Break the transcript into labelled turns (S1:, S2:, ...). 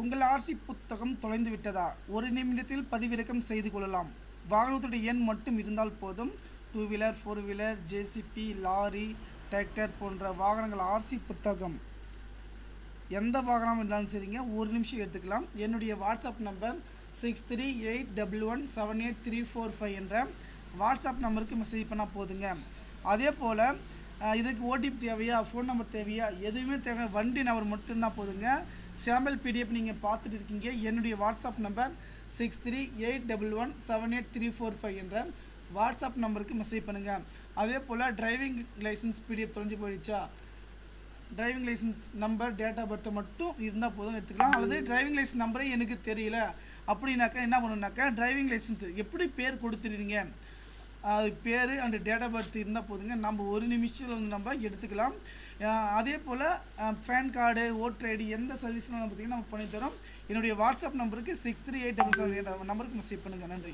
S1: உங்கள் ஆர்சி புத்தகம் தொலைந்து விட்டதா? ஒரு நிமிடத்தில் பதிவிறக்கம் செய்து கொள்ளலாம். வாகனத்துடைய எண் மட்டும் இருந்தால் போதும். Two wheeler four wheeler JCB lorry tractor போன்ற வாகனங்கள் ஆர்சி புத்தகம். எந்த வாகனம் இருந்தாலும் சரிங்க. ஒரு நிமிஷம் எடுத்துக்கலாம். என்னுடைய WhatsApp number six three eight double one seven eight three four five என்ற வாட்ஸ்அப் நம்பருக்கு மெசேஜ் பண்ணால் போதுங்க. அதே போல் இதுக்கு ஓடிபி தேவையா ஃபோன் நம்பர் தேவையா எதுவுமே தேவை வண்டி நம்பர் மட்டும்தான் போதுங்க. சாம்பிள் பிடிஎஃப் நீங்கள் பார்த்துட்டு இருக்கீங்க. என்னுடைய WhatsApp number six three eight double one seven eight three four five என்ற வாட்ஸ்அப் நம்பருக்கு மெசேஜ் பண்ணுங்கள் அதே போல் டிரைவிங் லைசன்ஸ் பிடிஎஃப் தொலைஞ்சு போயிடுச்சா? Driving license number date of birth மட்டும் இருந்தால் போதும் எடுத்துக்கலாம். அல்லது டிரைவிங் லைசன்ஸ் நம்பரே எனக்கு தெரியல. அப்படின்னாக்கா என்ன பண்ணுனாக்கா டிரைவிங் லைசன்ஸ் எப்படி பேர் கொடுத்துருந்தீங்க அது பேர் அண்ட் டேட் ஆஃப் பர்த் இருந்தால் போதுங்க. நம்ம ஒரு நிமிஷத்தில் வந்து நம்ம எடுத்துக்கலாம். அதே போல் பேன் கார்டு ஓட்டர் ஐடி எந்த சர்வீஸ்னாலும் பார்த்தீங்கன்னா நம்ம பண்ணித்தரோம். என்னுடைய வாட்ஸ்அப் நம்பருக்கு six three eight double seven eight நம்பருக்கு மெசேஜ் பண்ணுங்கள் நன்றி.